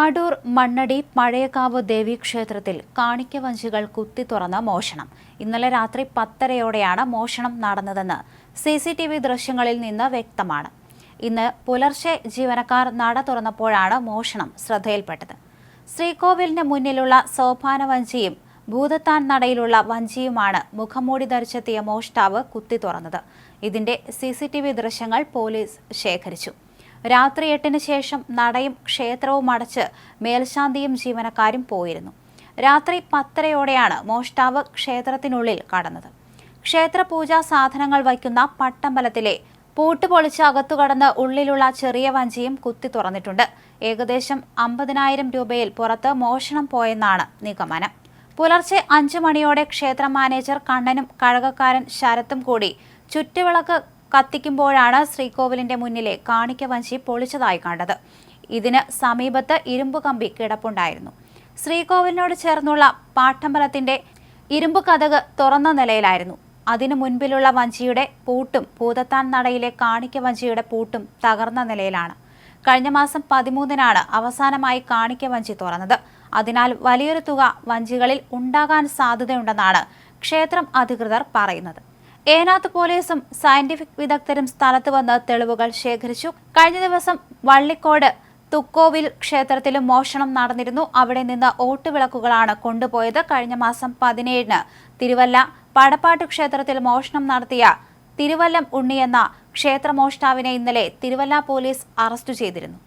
അടൂർ മണ്ണടി പഴയകാവ് ദേവീക്ഷേത്രത്തിൽ കാണിക്കവഞ്ചികൾ കുത്തി തുറന്ന് മോഷണം. ഇന്നലെ രാത്രി പത്തരയോടെയാണ് മോഷണം നടന്നതെന്ന് സി സി ടി വി ദൃശ്യങ്ങളിൽ നിന്ന് വ്യക്തമാണ്. ഇന്ന് പുലർച്ചെ ജീവനക്കാർ നട തുറന്നപ്പോഴാണ് മോഷണം ശ്രദ്ധയിൽപ്പെട്ടത്. ശ്രീകോവിലിന് മുന്നിലുള്ള സോപാന വഞ്ചിയും ഭൂതത്താൻ നടയിലുള്ള വഞ്ചിയുമാണ് മുഖംമൂടി ധരിച്ചെത്തിയ മോഷ്ടാവ് കുത്തി തുറന്നത്. ഇതിന്റെ സി ദൃശ്യങ്ങൾ പോലീസ് ശേഖരിച്ചു. രാത്രി എട്ടിന് ശേഷം നടയും ക്ഷേത്രവും അടച്ച് മേൽശാന്തിയും ജീവനക്കാരും പോയിരുന്നു. രാത്രി പത്തരയോടെയാണ് മോഷ്ടാവ് ക്ഷേത്രത്തിനുള്ളിൽ കടന്നത്. ക്ഷേത്ര പൂജാ സാധനങ്ങൾ വയ്ക്കുന്ന പട്ടമ്പലത്തിലെ പൂട്ട് പൊളിച്ച് അകത്തുകടന്ന് ഉള്ളിലുള്ള ചെറിയ വഞ്ചിയും കുത്തി തുറന്നിട്ടുണ്ട്. ഏകദേശം അമ്പതിനായിരം രൂപയിൽ പുറത്ത് മോഷണം പോയെന്നാണ് നിഗമനം. പുലർച്ചെ അഞ്ചു മണിയോടെ ക്ഷേത്ര മാനേജർ കണ്ണനും കഴകക്കാരൻ ശരത്തും കൂടി ചുറ്റുവിളക്ക് കത്തിക്കുമ്പോഴാണ് ശ്രീകോവിലിന്റെ മുന്നിലെ കാണിക്ക വഞ്ചി പൊളിച്ചതായി കണ്ടത്. ഇതിന് സമീപത്ത് ഇരുമ്പ് കമ്പി കിടപ്പുണ്ടായിരുന്നു. ശ്രീകോവിലിനോട് ചേർന്നുള്ള പാട്ടമ്പലത്തിന്റെ ഇരുമ്പ് കഥക് തുറന്ന നിലയിലായിരുന്നു. അതിനു മുൻപിലുള്ള വഞ്ചിയുടെ പൂട്ടും ഭൂതത്താൻ നടയിലെ കാണിക്ക വഞ്ചിയുടെ പൂട്ടും തകർന്ന നിലയിലാണ്. കഴിഞ്ഞ മാസം പതിമൂന്നിനാണ് അവസാനമായി കാണിക്ക വഞ്ചി തുറന്നത്. അതിനാൽ വലിയൊരു തുക വഞ്ചികളിൽ ഉണ്ടാകാൻ സാധ്യതയുണ്ടെന്നാണ് ക്ഷേത്രം അധികൃതർ പറയുന്നത്. ഏനാത്ത് പോലീസും സയന്റിഫിക് വിദഗ്ധരും സ്ഥലത്ത് വന്ന് തെളിവുകൾ ശേഖരിച്ചു. കഴിഞ്ഞ ദിവസം വള്ളിക്കോട് തുക്കോവിൽ ക്ഷേത്രത്തിലും മോഷണം നടന്നിരുന്നു. അവിടെ നിന്ന് ഓട്ടുവിളക്കുകളാണ് കൊണ്ടുപോയത്. കഴിഞ്ഞ മാസം പതിനേഴിന് തിരുവല്ല പടപ്പാട്ട് ക്ഷേത്രത്തിൽ മോഷണം നടത്തിയ തിരുവല്ലം ഉണ്ണിയെന്ന ക്ഷേത്രമോഷ്ടാവിനെ ഇന്നലെ തിരുവല്ല പോലീസ് അറസ്റ്റ് ചെയ്തിരുന്നു.